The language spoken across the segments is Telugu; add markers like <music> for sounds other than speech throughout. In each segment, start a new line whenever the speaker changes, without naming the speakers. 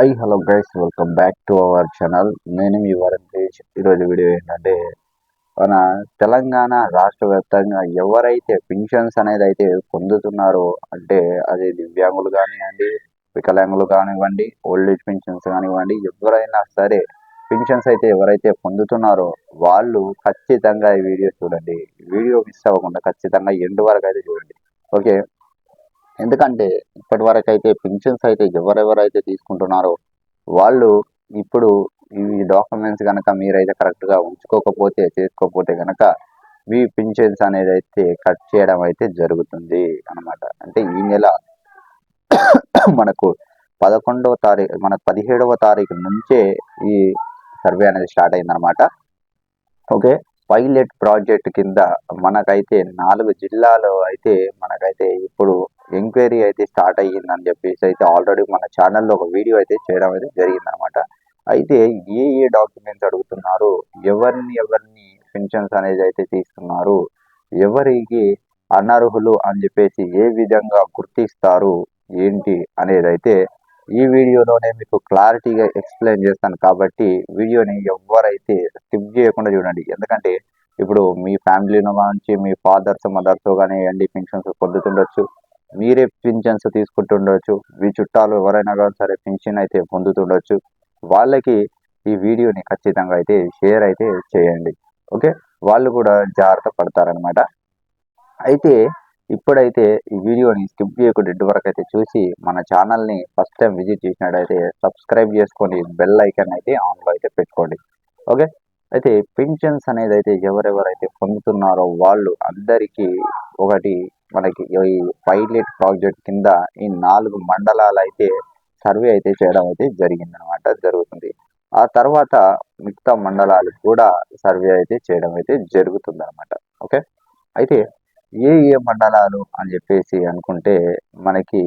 Hi hello guys welcome back to our channel నేను మీ వరం తేజ్. ఈరోజు వీడియో ఏంటంటే మన తెలంగాణ రాష్ట్ర వ్యాప్తంగా ఎవరైతే పింఛన్స్ అనేది అయితే పొందుతున్నారో అంటే అది దివ్యాంగులు కానివ్వండి వికలాంగులు కానివ్వండి ఓల్డ్ ఏజ్ పింఛన్స్ కానివ్వండి ఎవరైనా సరే పింఛన్స్ అయితే ఎవరైతే పొందుతున్నారో వాళ్ళు ఖచ్చితంగా ఈ వీడియో చూడండి. వీడియో మిస్ అవ్వకుండా ఖచ్చితంగా ఎండ్ వరకు అయితే చూడండి. ఓకే ఎందుకంటే ఇప్పటి వరకు అయితే పింఛన్స్ అయితే ఎవరెవరైతే తీసుకుంటున్నారో వాళ్ళు ఇప్పుడు ఈ డాక్యుమెంట్స్ కనుక మీరైతే కరెక్ట్గా ఉంచుకోకపోతే చేసుకోకపోతే కనుక మీ పింఛన్స్ అనేది అయితే కట్ చేయడం అయితే జరుగుతుంది అన్నమాట. అంటే ఈ నెల మనకు పదకొండవ తారీఖు మన పదిహేడవ తారీఖు నుంచే ఈ సర్వే అనేది స్టార్ట్ అయిందనమాట ఓకే? పైలట్ ప్రాజెక్ట్ కింద మనకైతే నాలుగు జిల్లాలో అయితే మనకైతే ఇప్పుడు ఎంక్వైరీ అయితే స్టార్ట్ అయ్యిందని చెప్పేసి అయితే ఆల్రెడీ మన ఛానల్లో ఒక వీడియో అయితే చేయడం అయితే జరిగిందనమాట అయితే ఏ ఏ డాక్యుమెంట్స్ అడుగుతున్నారు? ఎవరిని ఎవరిని పెన్షన్స్ అనేది అయితే తీస్తున్నారు? ఎవరికి అనర్హులు అని చెప్పేసి ఏ విధంగా గుర్తిస్తారు? ఏంటి అనేది అయితే ఈ వీడియోలోనే మీకు క్లారిటీగా ఎక్స్ప్లెయిన్ చేస్తాను. కాబట్టి వీడియోని ఎవరైతే స్కిప్ చేయకుండా చూడండి. ఎందుకంటే ఇప్పుడు మీ ఫ్యామిలీలో నుంచి మీ ఫాదర్స్ మదర్స్ కానివ్వండి పెన్షన్స్ పొందుతుండొచ్చు. మీరే పింఛన్స్ తీసుకుంటుండొచ్చు. మీ చుట్టాలు ఎవరైనా కానీ సరే పింఛన్ అయితే పొందుతుండొచ్చు. వాళ్ళకి ఈ వీడియోని ఖచ్చితంగా అయితే షేర్ అయితే చేయండి. ఓకే? వాళ్ళు కూడా జాగ్రత్త పడతారనమాట అయితే ఇప్పుడైతే ఈ వీడియోని స్కిప్ చేయకుండా ఇంటి వరకు అయితే చూసి మన ఛానల్ని ఫస్ట్ టైం విజిట్ చేసినట్టయితే సబ్స్క్రైబ్ చేసుకొని బెల్ ఐకాన్ అయితే ఆన్లో అయితే పెట్టుకోండి. ఓకే? అయితే పెన్షన్స్ అనేది అయితే ఎవరెవరైతే పొందుతున్నారో వాళ్ళు అందరికీ ఒకటి మనకి ఈ పైలట్ ప్రాజెక్ట్ కింద ఈ నాలుగు మండలాలు అయితే సర్వే అయితే చేయడం అయితే జరిగిందనమాట జరుగుతుంది. ఆ తర్వాత మిగతా మండలాలు కూడా సర్వే అయితే చేయడం అయితే జరుగుతుంది అనమాట ఓకే? అయితే ఏ ఏ మండలాలు అని చెప్పేసి అనుకుంటే మనకి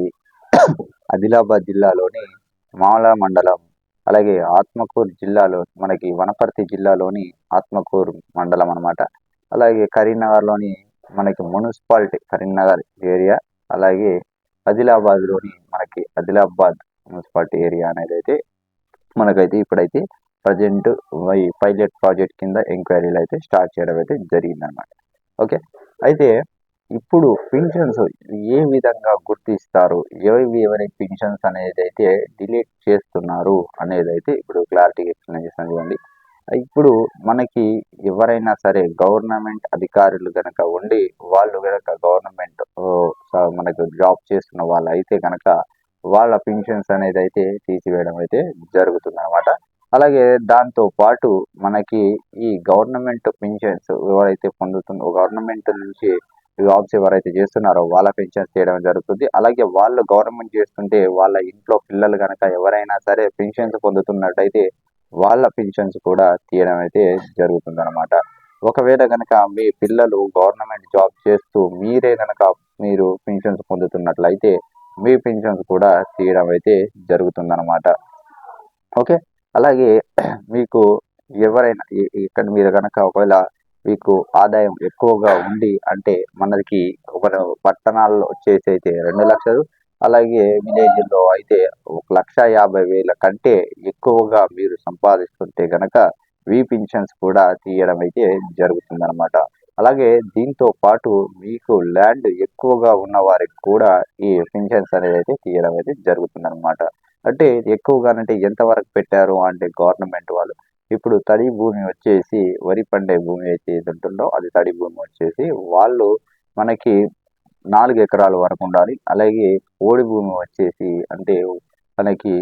ఆదిలాబాద్ జిల్లాలోని మామల మండలం అలాగే ఆత్మకూరు జిల్లాలో మనకి వనపర్తి జిల్లాలోని ఆత్మకూరు మండలం అనమాట అలాగే కరీంనగర్లోని మనకి మున్సిపాలిటీ కరీంనగర్ ఏరియా అలాగే ఆదిలాబాద్లోని మనకి ఆదిలాబాద్ మున్సిపాలిటీ ఏరియా అనేది అయితే మనకైతే ఇప్పుడైతే ప్రజెంట్ ఈ పైలట్ ప్రాజెక్ట్ కింద ఎంక్వైరీలు అయితే స్టార్ట్ చేయడం అయితే జరిగిందనమాట ఓకే? అయితే ఇప్పుడు పింఛన్స్ ఏ విధంగా గుర్తిస్తారు? ఏవి ఎవరి పింఛన్స్ అనేది అయితే డిలీట్ చేస్తున్నారు అనేది అయితే ఇప్పుడు క్లారిటీ ఎక్స్ప్లెయిన్ ఇవ్వండి ఇప్పుడు మనకి ఎవరైనా సరే గవర్నమెంట్ అధికారులు కనుక ఉండి వాళ్ళు కనుక గవర్నమెంట్ మనకు జాబ్ చేస్తున్న వాళ్ళు అయితే కనుక వాళ్ళ పింఛన్స్ అనేది అయితే తీసివేయడం అయితే జరుగుతుంది అనమాట అలాగే దాంతో పాటు మనకి ఈ గవర్నమెంట్ పింఛన్స్ ఎవరైతే పొందుతుందో గవర్నమెంట్ నుంచి జాబ్స్ ఎవరైతే చేస్తున్నారో వాళ్ళ పెన్షన్స్ చేయడం జరుగుతుంది. అలాగే వాళ్ళు గవర్నమెంట్ చేస్తుంటే వాళ్ళ ఇంట్లో పిల్లలు కనుక ఎవరైనా సరే పెన్షన్స్ పొందుతున్నట్టయితే వాళ్ళ పెన్షన్స్ కూడా తీయడం అయితే జరుగుతుంది అనమాట ఒకవేళ కనుక మీ పిల్లలు గవర్నమెంట్ జాబ్ చేస్తూ మీరే కనుక మీరు పెన్షన్స్ పొందుతున్నట్లయితే మీ పెన్షన్స్ కూడా తీయడం అయితే జరుగుతుందన్నమాట. ఓకే? అలాగే మీకు ఎవరైనా ఇక్కడ మీరు కనుక ఒకవేళ మీకు ఆదాయం ఎక్కువగా ఉండి అంటే మనకి ఒక పట్టణాల్లో వచ్చేసి అయితే రెండు లక్షలు అలాగే విలేజ్లో అయితే ఒక లక్ష యాభై వేల కంటే ఎక్కువగా మీరు సంపాదిస్తుంటే కనుక వీ పింఛన్స్ కూడా తీయడం అయితే జరుగుతుందన్నమాట. అలాగే దీంతో పాటు మీకు ల్యాండ్ ఎక్కువగా ఉన్న వారికి కూడా ఈ పింఛన్స్ అనేది అయితే తీయడం అయితే జరుగుతుందన్నమాట. అంటే ఎక్కువగా అంటే ఎంతవరకు పెట్టారు అంటే గవర్నమెంట్ వాళ్ళు? ఇప్పుడు తడి భూమి వచ్చేసి వరి పండే భూమి అయితే ఏది ఉంటుందో అది తడి భూమి వచ్చేసి వాళ్ళు మనకి నాలుగు ఎకరాల వరకు ఉండాలి. అలాగే ఓడి భూమి వచ్చేసి అంటే మనకి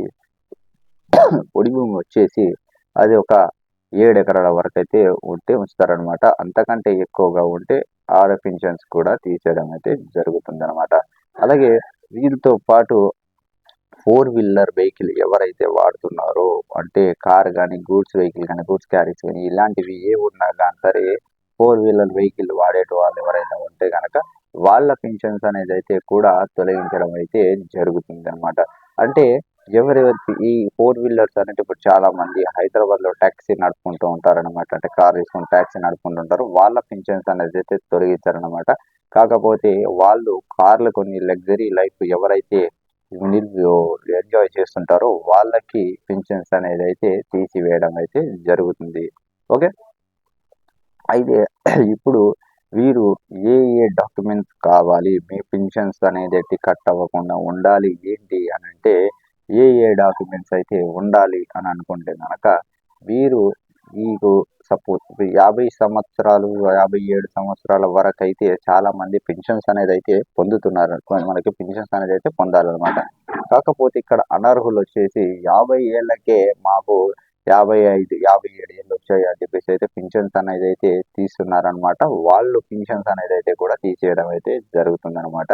ఒడి భూమి వచ్చేసి అది ఒక ఏడు ఎకరాల వరకు అయితే ఉంటే ఉంచుతారనమాట అంతకంటే ఎక్కువగా ఉంటే ఆడ పింఛన్స్ కూడా తీసేయడం అయితే జరుగుతుంది అనమాట అలాగే వీరితో పాటు ఫోర్ వీలర్ వెహికల్ ఎవరైతే వాడుతున్నారో అంటే కార్ కానీ గూడ్స్ వెహికల్ కానీ గూడ్స్ క్యారీస్ కానీ ఇలాంటివి ఏ ఉన్నా కానీ సరే ఫోర్ వీలర్ వెహికల్ వాడేటి వాళ్ళు ఎవరైనా ఉంటే కనుక వాళ్ళ పెన్షన్స్ అనేది అయితే కూడా తొలగించడం అయితే జరుగుతుంది అనమాట అంటే ఎవరెవరికి ఈ ఫోర్ వీలర్స్ అనేది ఇప్పుడు చాలా మంది హైదరాబాద్లో ట్యాక్సీ నడుపుకుంటూ ఉంటారనమాట అంటే కార్ తీసుకుని ట్యాక్సీ నడుపుకుంటుంటారు వాళ్ళ పెన్షన్స్ అనేది అయితే తొలగించారనమాట కాకపోతే వాళ్ళు కార్లు కొన్ని లగ్జరీ లైఫ్ ఎవరైతే ఎంజాయ్ చేస్తుంటారో. వాళ్ళకి పింఛన్స్ అనేది అయితే తీసివేయడం అయితే జరుగుతుంది. ఓకే? అయితే <clears throat> ఇప్పుడు వీరు ఏ ఏ డాక్యుమెంట్స్ కావాలి? మీ పింఛన్స్ అనేది ఎట్టి కట్ అవ్వకుండా ఉండాలి ఏంటి అని అంటే ఏ ఏ డాక్యుమెంట్స్ అయితే ఉండాలి అని అనుకుంటే కనుక వీరు మీకు సపోజ్ యాభై సంవత్సరాలు యాభై ఏడు సంవత్సరాల వరకు అయితే చాలా మంది పెన్షన్స్ అనేది అయితే పొందుతున్నారు మనకి పెన్షన్స్ అనేది అయితే పొందాలన్నమాట. కాకపోతే ఇక్కడ అనర్హులు వచ్చేసి యాభై ఏళ్ళకే మాకు యాభై ఐదు యాభై ఏడు ఏళ్ళు వచ్చాయి అని చెప్పేసి అయితే పింఛన్స్ అనేది అయితే తీస్తున్నారనమాట వాళ్ళు పింఛన్స్ అనేది అయితే కూడా తీసేయడం అయితే జరుగుతుందనమాట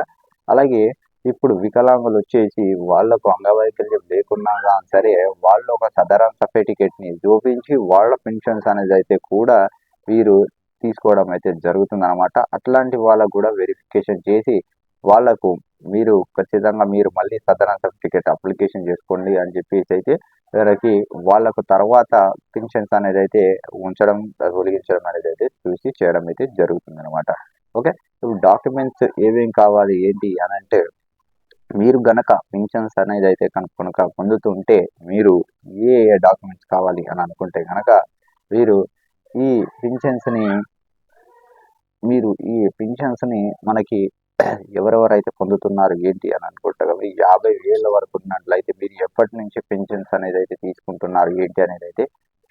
అలాగే ఇప్పుడు వికలాంగులు వచ్చేసి వాళ్ళకు అంగవైకల్యం లేకున్నా కానీ సరే వాళ్ళు ఒక సదరం సర్టిఫికేట్ని చూపించి వాళ్ళ పెన్షన్స్ అనేది అయితే కూడా వీరు తీసుకోవడం అయితే జరుగుతుందన్నమాట. అట్లాంటి వాళ్ళకు కూడా వెరిఫికేషన్ చేసి వాళ్ళకు మీరు ఖచ్చితంగా మీరు మళ్ళీ సదరణ సర్టిఫికేట్ అప్లికేషన్ చేసుకోండి అని చెప్పేసి అయితే వీరికి వాళ్ళకు తర్వాత పెన్షన్స్ అనేది అయితే ఉంచడం తొలగించడం అనేది అయితే చూసి చేయడం అయితే జరుగుతుంది అనమాట ఓకే? ఇప్పుడు డాక్యుమెంట్స్ ఏమేమి కావాలి ఏంటి అని అంటే మీరు గనక పింఛన్స్ అనేది అయితే కనుక పొందుతుంటే మీరు ఏ ఏ డాక్యుమెంట్స్ కావాలి అని అనుకుంటే కనుక మీరు ఈ పింఛన్స్ని మీరు ఈ పింఛన్స్ని మనకి ఎవరెవరైతే పొందుతున్నారు ఏంటి అని అనుకుంటే ఈ యాభై ఏళ్ళ వరకు ఉన్నట్లయితే మీరు ఎప్పటి నుంచి పెన్షన్స్ అనేది అయితే తీసుకుంటున్నారు ఏంటి అనేది అయితే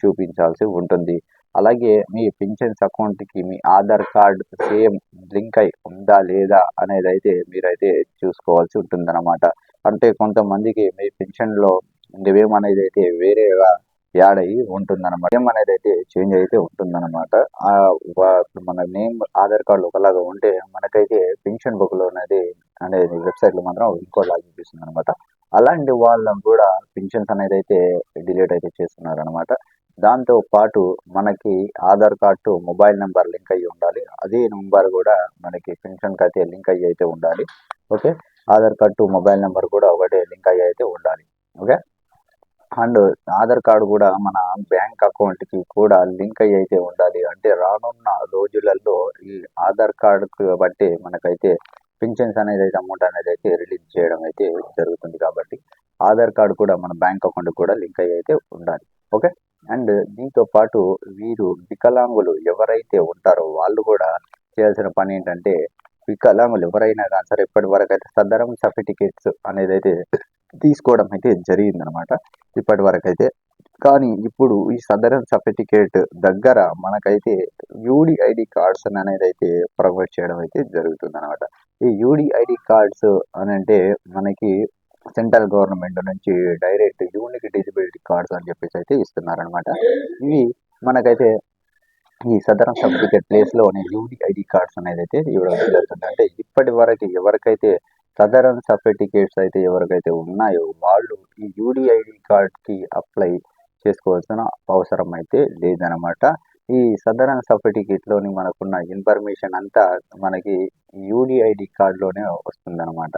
చూపించాల్సి ఉంటుంది. అలాగే మీ పెన్షన్స్ అకౌంట్కి మీ ఆధార్ కార్డ్ సేమ్ లింక్ అయి ఉందా లేదా అనేది అయితే మీరైతే చూసుకోవాల్సి ఉంటుందన్నమాట. అంటే కొంతమందికి మీ పెన్షన్లో నేమ్ అనేది అయితే వేరేగా యాడ్ అయ్యి ఉంటుందన్నమాట. నేమ్ అనేది అయితే చేంజ్ అయితే ఉంటుందన్నమాట. మన నేమ్ ఆధార్ కార్డు ఒకలాగా ఉంటే మనకైతే పెన్షన్ బుక్లో అనేది అనేది వెబ్సైట్లో మాత్రం ఇంకోలాగా చూపిస్తుంది అనమాట అలాంటి వాళ్ళకు కూడా పెన్షన్స్ అనేది అయితే డిలీట్ అయితే చేస్తున్నారు అనమాట దాంతో పాటు మనకి Aadhaar card mobile number link అయ్యి ఉండాలి. అదే నెంబర్ కూడా మనకి పెన్షన్కి అయితే లింక్ అయ్యి అయితే ఉండాలి. Okay? Aadhaar card mobile number కూడా ఒకటే లింక్ అయ్యి అయితే ఉండాలి. ఓకే? అండ్ ఆధార్ కార్డు కూడా మన బ్యాంక్ అకౌంట్కి కూడా లింక్ అయ్యి అయితే ఉండాలి. అంటే రానున్న రోజులలో ఈ ఆధార్ కార్డుకు బట్టి మనకైతే పింఛన్స్ అనేది అయితే అమౌంట్ అనేది అయితే రిలీజ్ చేయడం అయితే జరుగుతుంది కాబట్టి ఆధార్ కార్డు కూడా మన బ్యాంక్ అకౌంట్ కూడా లింక్ అయ్యి అయితే ఉండాలి. ఓకే? అండ్ దీంతో పాటు వీరు వికలాంగులు ఎవరైతే ఉంటారో వాళ్ళు కూడా చేయాల్సిన పని ఏంటంటే వికలాంగులు ఎవరైనా కానీ సరే ఇప్పటి వరకు అయితే సదరం సర్టిఫికేట్స్ అనేది అయితే తీసుకోవడం అయితే జరిగిందనమాట. ఇప్పటి వరకు అయితే. కానీ ఇప్పుడు ఈ సదరన్ సర్టిఫికేట్ దగ్గర మనకైతే యూడిఐడి కార్డ్స్ అనేది అయితే ప్రొవైడ్ చేయడం అయితే జరుగుతుంది అనమాట ఈ యూడిఐడి కార్డ్స్ అని అంటే మనకి సెంట్రల్ గవర్నమెంట్ నుంచి డైరెక్ట్ యూనిక్ డిజిబిలిటీ కార్డ్స్ అని చెప్పేసి అయితే ఇస్తున్నారనమాట ఇవి మనకైతే ఈ సదరం సర్టిఫికేట్ ప్లేస్లోనే యూడిఐడి కార్డ్స్ అనేది అయితే ఇవ్వడం జరుగుతుంది. అంటే ఇప్పటి వరకు ఎవరికైతే సదరన్ సర్టిఫికేట్స్ అయితే ఎవరికైతే ఉన్నాయో వాళ్ళు ఈ యూడిఐడి కార్డ్కి అప్లై చేసుకోవాల్సిన అవసరం అయితే లేదనమాట ఈ సదరన్ సర్టిఫికేట్లోని మనకున్న ఇన్ఫర్మేషన్ అంతా మనకి యూడిఐడి కార్డులోనే వస్తుందన్నమాట.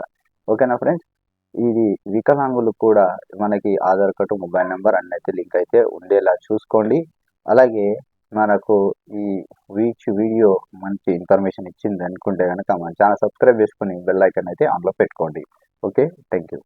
ఓకేనా ఫ్రెండ్స్? ఇది వికలాంగులు కూడా మనకి ఆధార్ కార్డు మొబైల్ నెంబర్ అన్నీ అయితే లింక్ అయితే ఉండేలా చూసుకోండి. అలాగే మనకు ఈ వీచ్ వీడియో మంచి ఇన్ఫర్మేషన్ ఇచ్చింది అనుకుంటే కనుక మన ఛానల్ సబ్స్క్రైబ్ చేసుకుని బెల్ ఐకన్ అయితే ఆన్లో పెట్టుకోండి. Okay thank you.